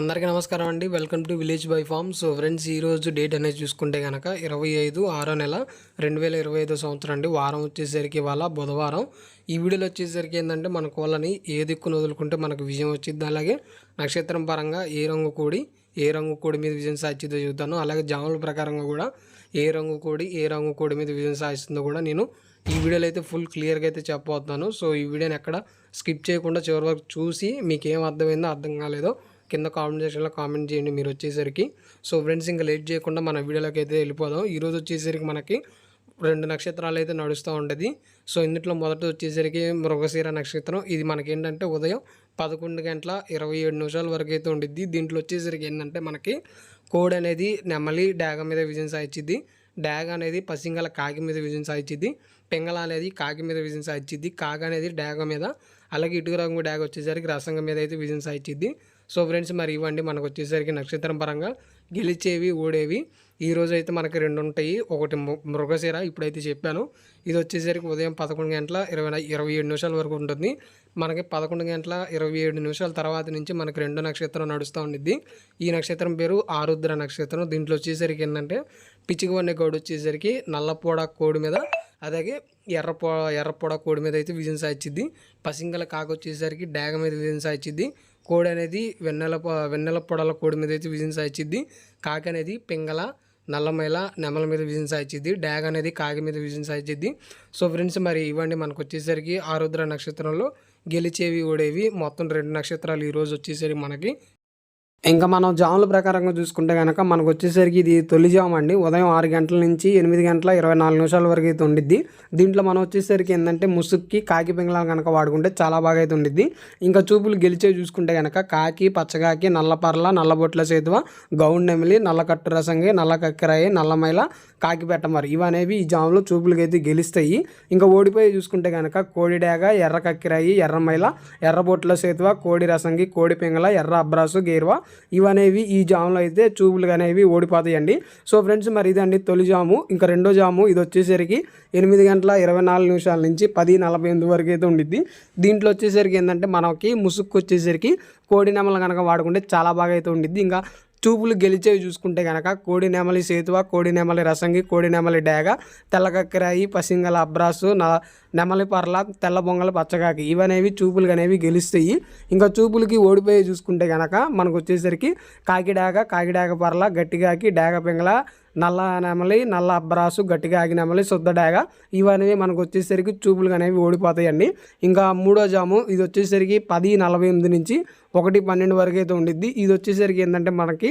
అందరికీ నమస్కారం అండి. Welcome to village by farm so friends ఈ రోజు డేట్ అనేది చూసుకుంటే కనుక ఇరవై ఐదు ఆరో నెల రెండు వేల ఇరవై ఐదో సంవత్సరం అండి. వారం వచ్చేసరికి ఇవాళ బుధవారం. ఈ వీడియోలో వచ్చేసరికి ఏంటంటే మన కోళ్ళని ఏ దిక్కును వదులుకుంటే మనకు విజయం వచ్చింది అలాగే నక్షత్రం పరంగా ఏ రంగు కోడి ఏ రంగు కోడి మీద విజయం సాధించిందో చూద్దాను. అలాగే జాముల ప్రకారంగా కూడా ఏ రంగు కోడి ఏ రంగు కోడి మీద విజయం సాధిస్తుందో కూడా నేను ఈ వీడియోలో అయితే ఫుల్ క్లియర్గా అయితే చెప్పబోతున్నాను. సో ఈ వీడియోని ఎక్కడ స్కిప్ చేయకుండా చివరి వరకు చూసి మీకు ఏం అర్థమైందో అర్థం కాలేదో కింద కామెంట్ సెక్షన్లో కామెంట్ చేయండి మీరు వచ్చేసరికి. సో ఫ్రెండ్స్ ఇంకా లేట్ చేయకుండా మన వీడియోలోకి అయితే వెళ్ళిపోదాం. ఈరోజు వచ్చేసరికి మనకి రెండు నక్షత్రాలు అయితే నడుస్తూ ఉంటుంది. సో ఇందులో మొదట వచ్చేసరికి మృగశీర నక్షత్రం. ఇది మనకి ఏంటంటే ఉదయం పదకొండు గంటల ఇరవై ఏడు నిమిషాల వరకు అయితే ఉండిద్ది. దీంట్లో వచ్చేసరికి ఏంటంటే మనకి కోడ్ అనేది నెమలి డాగ మీద విజయం సాధించింది డాగ్ అనేది పసింగల కాకి మీద విజయం సాధించింది పెంగళ అనేది కాకి మీద విజయం సాధించింది కాగ అనేది డాగ మీద అలాగే ఇటుక రంగు డాగ్ వచ్చేసరికి రసంగం మీద అయితే విజయం సాధించింది సో ఫ్రెండ్స్ మరి ఇవ్వండి. మనకు వచ్చేసరికి నక్షత్రం పరంగా గెలిచేవి ఓడేవి ఈ రోజు అయితే మనకి రెండు ఉంటాయి ఒకటి మృగశిర ఇప్పుడైతే చెప్పాను. ఇది వచ్చేసరికి ఉదయం పదకొండు గంటల ఇరవై ఇరవై ఏడు నిమిషాల వరకు ఉంటుంది. మనకి పదకొండు గంటల ఇరవై ఏడు నిమిషాల తర్వాత నుంచి మనకి రెండో నక్షత్రం నడుస్తూ ఉండిద్ది. ఈ నక్షత్రం పేరు ఆరుద్ర నక్షత్రం. దీంట్లో వచ్చేసరికి ఏంటంటే పిచ్చిగవన్నె గౌడు వచ్చేసరికి నల్లపోడ కోడి మీద అలాగే ఎర్రపో ఎర్రపొడ కోడి మీద అయితే విజయం సాధించింది పసింగల కాకు వచ్చేసరికి డాగ మీద విజయం సాధించింది కోడి అనేది వెన్నెల వెన్నెల పొడల కోడి మీద అయితే విజయం సాధించింది కాకి అనేది పింగళ నల్లమైల నెమల మీద విజయం సాధించింది డాగ్ అనేది కాకి మీద విజయం సాధించింది సో ఫ్రెండ్స్ మరి ఇవ్వండి మనకు వచ్చేసరికి ఆరుద్ర నక్షత్రంలో గెలిచేవి ఓడేవి. మొత్తం రెండు నక్షత్రాలు ఈరోజు వచ్చేసరికి మనకి ఇంకా మనం జాముల ప్రకారంగా చూసుకుంటే కనుక మనకు వచ్చేసరికి ఇది తొలి జాము అండి. ఉదయం ఆరు గంటల నుంచి ఎనిమిది గంటల ఇరవై నాలుగు నిమిషాల వరకు అయితే ఉండిద్ది. దీంట్లో మనం వచ్చేసరికి ఏంటంటే ముసుక్కి కాకి పింగళాలు కనుక వాడుకుంటే చాలా బాగా అయితే ఉండిద్ది. ఇంకా చూపులు గెలిచే చూసుకుంటే కనుక కాకి పచ్చకాకి నల్లపర్ల నల్లబొట్ల సేతువ గౌండ్ నెమిలి నల్లకట్టు రసంగి నల్ల కక్కెరాయి నల్లమైల కాకి పెట్టమరి ఇవనేవి ఈ జాములో చూపులకి అయితే గెలుస్తాయి. ఇంకా ఓడిపోయి చూసుకుంటే కనుక కోడిడేగ ఎర్ర కక్కిరాయి ఎర్రమైల ఎర్రబొట్ల సేతువ కోడి రసంగి కోడి పింగళ ఎర్ర అబ్రాసు గేరువ ఇవనేవి ఈ జాములు అయితే చూపులు అనేవి ఓడిపోతాయండి. సో ఫ్రెండ్స్ మరి ఇదండి తొలి జాము. ఇంకా రెండో జాము. ఇది వచ్చేసరికి ఎనిమిది గంటల ఇరవై నాలుగు నిమిషాల నుంచి పది నలభై ఎనిమిది వరకు అయితే ఉండిద్ది. దీంట్లో వచ్చేసరికి ఏంటంటే మనకి ముసుక్కు వచ్చేసరికి కోడి నెమలు కనుక వాడుకుంటే చాలా బాగా అయితే ఉండిద్ది. ఇంకా చూపులు గెలిచేవి చూసుకుంటే కనుక కోడి నెమలి సేతువ కోడి నెమలి రసంగి కోడినెమలి డేగ తెల్లకక్కరాయి పసింగల అబ్రాసు న నెమలి పర్ల తెల్ల బొంగల పచ్చగాకి ఇవనేవి చూపులు అనేవి గెలుస్తాయి. ఇంకా చూపులకి ఓడిపోయి చూసుకుంటే కనుక మనకు వచ్చేసరికి కాకిడాగ కాకిడాగ పర్ల గట్టిగాకి డేగ పింగళ నల్ల నెమలి నల్ల అబ్బరాసు గట్టిగా ఆగి నెమలి శుద్ధ డేగ ఇవనేవి మనకు వచ్చేసరికి చూపులు అనేవి ఓడిపోతాయండి. ఇంకా మూడో జాము ఇది వచ్చేసరికి పది నలభై ఎనిమిది నుంచి ఒకటి పన్నెండు వరకు అయితే ఉండిద్ది. ఇది వచ్చేసరికి ఏంటంటే మనకి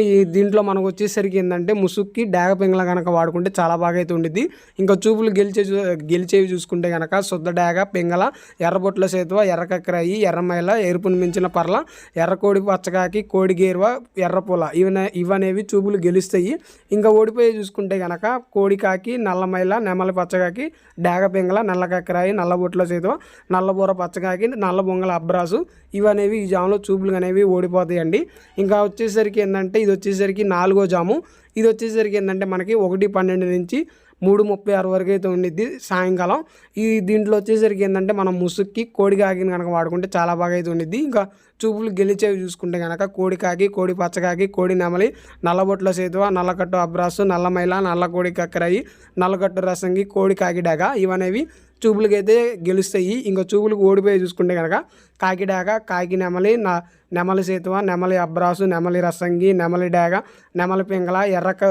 ఈ దీంట్లో మనకు వచ్చేసరికి ఏంటంటే ముసుక్కి డాగ పింగళ కనుక వాడుకుంటే చాలా బాగా అయితే ఉండిద్ది. ఇంకా చూపులు గెలిచే చూ- గెలిచేవి చూసుకుంటే కనుక శుద్ధ డాగ పింగళ ఎర్రబొట్ల సేతువ ఎర్ర కక్కరాయి ఎర్రమైల ఎరుపును మించిన పర్ల ఎర్రకోడి పచ్చకాకి కోడి గేరువ ఎర్రపూల ఇవనే ఇవనేవి చూపులు గెలుస్తాయి. ఇంకా ఓడిపోయి చూసుకుంటే కనుక కోడి కాకి నల్లమైల నెమలి పచ్చకాకి డాగ పింగళ నల్లకక్కరాయి నల్లబొట్ల సేతువ నల్లబూర పచ్చకాకి నల్ల బొంగల అబ్రాసు ఇవనేవి ఈ జాములో చూపులు అనేవి ఓడిపోతాయండి. ఇంకా వచ్చేసరికి ఏంటంటే ఇది వచ్చేసరికి నాలుగో జాము. ఇది వచ్చేసరికి ఏంటంటే మనకి ఒకటి పన్నెండు నుంచి మూడు ముప్పై ఆరు వరకు అయితే ఉండిద్ది సాయంకాలం. ఈ దీంట్లో వచ్చేసరికి ఏంటంటే మనం ముసుక్కి కోడి కాకిని కనుక వాడుకుంటే చాలా బాగా అయితే ఉండిద్ది. ఇంకా చూపులు గెలిచేవి చూసుకుంటే కనుక కోడి కాకి కోడి పచ్చకాకి కోడి నెమలి నల్లబొట్ల సేతువ నల్లకట్టు అబ్రాసు నల్లమైల నల్ల కోడి కక్కరాయి నల్లకట్టు రసంగి కోడి కాకిడాక ఇవనేవి చూపులకైతే గెలుస్తాయి. ఇంకా చూపులకు ఓడిపోయి చూసుకుంటే కనుక కాకిడాక కాకి నెమలి నా నెమలి సేతువ నెమలి అబ్రాసు నెమలి రసంగి నెమలి డాగ నెమలి పింగళ ఎర్రక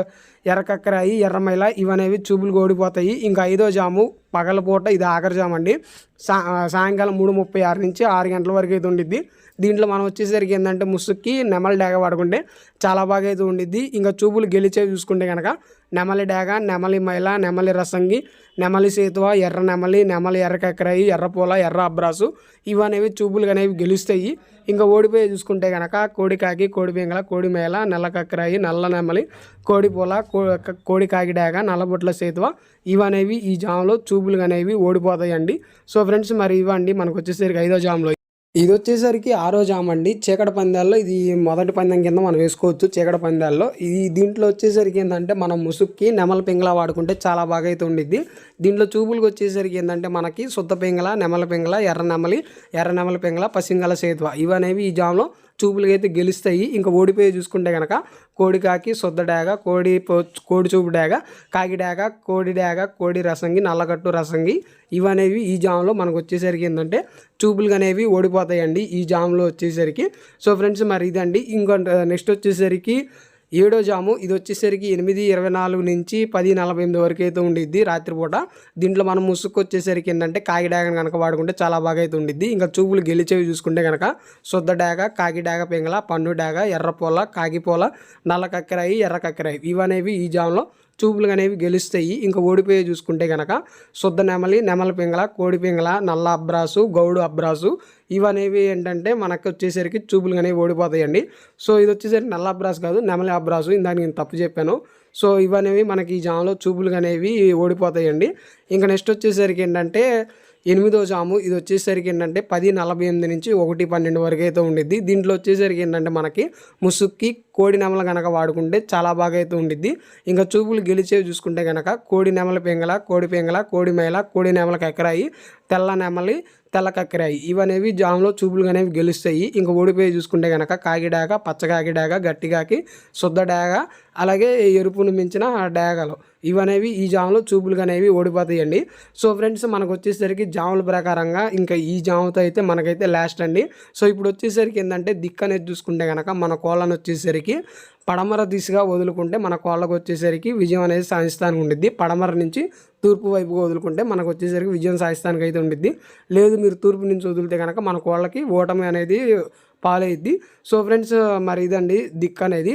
ఎర్రకక్కరాయి ఎర్రమైల ఇవనేవి చూపులు ఓడిపోతాయి ఇంకా ఐదో జాము పగలపూట ఇది ఆఖరి జాము అండి సా సాయంకాలం మూడు ముప్పై ఆరు నుంచి ఆరు గంటల వరకు అయితే ఉండిద్ది. దీంట్లో మనం వచ్చేసరికి ఏంటంటే ముసుక్కి నెమలి డాగ వాడుకుంటే చాలా బాగా అయితే ఉండిద్ది. ఇంకా చూపులు గెలిచేవి చూసుకుంటే కనుక నెమలి డాగ నెమలి మైల నెమలి రసంగి నెమలి సేతువ ఎర్ర నెమలి నెమలి ఎర్రకక్కరాయి ఎర్రపూల ఎర్ర అబ్రాసు ఇవనేవి చూపులు అనేవి గెలుస్తాయి. ఇంకా ఓడిపోయి చూసుకుంటే కనుక కోడి కాకి కోడి పింగళ కోడి మేల నల్ల కక్కరాయి నల్ల నెమలి కోడి పూల కో- కోడి కాకి డాగ నల్లబొట్ల సేతువ ఇవనేవి ఈ జామ్లో చూపులు అనేవి ఓడిపోతాయండి. సో ఫ్రెండ్స్ మరి ఇవ్వండి. మనకు వచ్చేసరికి ఐదో జామ్లో ఇది వచ్చేసరికి ఆరో జామ్ అండి. చీకటి పందాల్లో ఇది మొదటి పందెం కింద మనం వేసుకోవచ్చు చీకటి పందాల్లో. ఇది దీంట్లో వచ్చేసరికి ఏంటంటే మనం ముసుక్కి నెమల పింగళ వాడుకుంటే చాలా బాగా అయితే ఉండిద్ది. దీంట్లో చూపులకు వచ్చేసరికి ఏంటంటే మనకి శుద్ధ పింగళ నెమల పింగళ ఎర్ర నెమలి ఎర్ర నెమల పింగళ పసింగల సేతువ ఇవనేవి ఈ జామ్లో చూపులకి అయితే గెలుస్తాయి. ఇంకా ఓడిపోయి చూసుకుంటే కనుక కోడి కాకి సొద్ద డాగ కోడి పో- కోడి చూపు డాగ కాకి డాగ కోడి డాగ కోడి రసంగి నల్లగట్టు రసంగి ఇవనేవి ఈ జామ్లో మనకు వచ్చేసరికి ఏంటంటే చూపులు అనేవి ఓడిపోతాయండి ఈ జామ్లో వచ్చేసరికి. సో ఫ్రెండ్స్ మరి ఇదండి ఇంకో నెక్స్ట్ వచ్చేసరికి ఏడో జాము ఇది వచ్చేసరికి ఎనిమిది ఇరవై నాలుగు నుంచి పది నలభై ఎనిమిది వరకు అయితే ఉండిద్ది రాత్రిపూట. దీంట్లో మనం ముసుగు వచ్చేసరికి ఏంటంటే కాకి డాగను కనుక వాడుకుంటే చాలా బాగా అయితే ఉండిద్ది. ఇంకా చూపులు గెలిచేవి చూసుకుంటే కనుక శుద్ధ డాగ కాకి డాగ పెంగల పన్ను డాగ ఎర్రపోల కాకిపోల నల్ల కక్కెరాయి ఎర్ర కక్కెరాయి. ఇవనేవి ఈ జాములో చూపులు అనేవి గెలుస్తాయి. ఇంకా ఓడిపోయి చూసుకుంటే కనుక శుద్ధ నెమలి నెమలి పింగళ కోడి పింగళ నల్ల అబ్రాసు గౌడు అబ్రాసు ఇవనేవి ఏంటంటే మనకు వచ్చేసరికి చూపులు అనేవి ఓడిపోతాయండి. సో ఇది వచ్చేసరికి నల్ల అబ్రాసు కాదు నెమలి అబ్రాసు. ఇందాక నేను తప్పు చెప్పాను. సో ఇవనేవి మనకి ఈ జాంలో చూపులు అనేవి ఓడిపోతాయండి. ఇంకా నెక్స్ట్ వచ్చేసరికి ఏంటంటే ఎనిమిదో జాము. ఇది వచ్చేసరికి ఏంటంటే పది నలభై ఎనిమిది నుంచి ఒకటి పన్నెండు వరకు అయితే ఉండిద్ది. దీంట్లో వచ్చేసరికి ఏంటంటే మనకి ముసుక్కి కోడి నెమలు కనుక వాడుకుంటే చాలా బాగా అయితే ఉండిద్ది. ఇంకా చూపులు గెలిచేవి చూసుకుంటే కనుక కోడి నెమల పెంగల కోడి పెంగల కోడి మేల కోడి నెమలకు ఎకరాయి తెల్ల నెమలి తెల్ల కక్కరాయి. ఇవనేవి జాములో చూపులు అనేవి గెలుస్తాయి. ఇంకా ఓడిపోయి చూసుకుంటే కనుక కాకిడాక పచ్చకాకి డాగ గట్టిగాకి శుద్ధ డాగ అలాగే ఎరుపును మించిన డాగలు. ఇవనేవి ఈ జాములో చూపులు అనేవి ఓడిపోతాయండి. సో ఫ్రెండ్స్ మనకు వచ్చేసరికి జాముల ప్రకారంగా ఇంకా ఈ జాముతో అయితే మనకైతే లాస్ట్ అండి. సో ఇప్పుడు వచ్చేసరికి ఏంటంటే దిక్కు అనేది చూసుకుంటే కనుక మన కోళ్ళను వచ్చేసరికి పడమర దిశగా వదులుకుంటే మన కోళ్ళకు వచ్చేసరికి విజయం అనేది సాధిస్తానికి ఉండిద్ది. పడమర నుంచి తూర్పు వైపుగా వదులుకుంటే మనకు వచ్చేసరికి విజయం సాధిస్తానికి అయితే ఉండిద్ది. లేదు మీరు తూర్పు నుంచి వదిలితే కనుక మన కోళ్ళకి ఓటమి అనేది పాలైద్ది. సో ఫ్రెండ్స్ మరి ఇదండి దిక్కు అనేది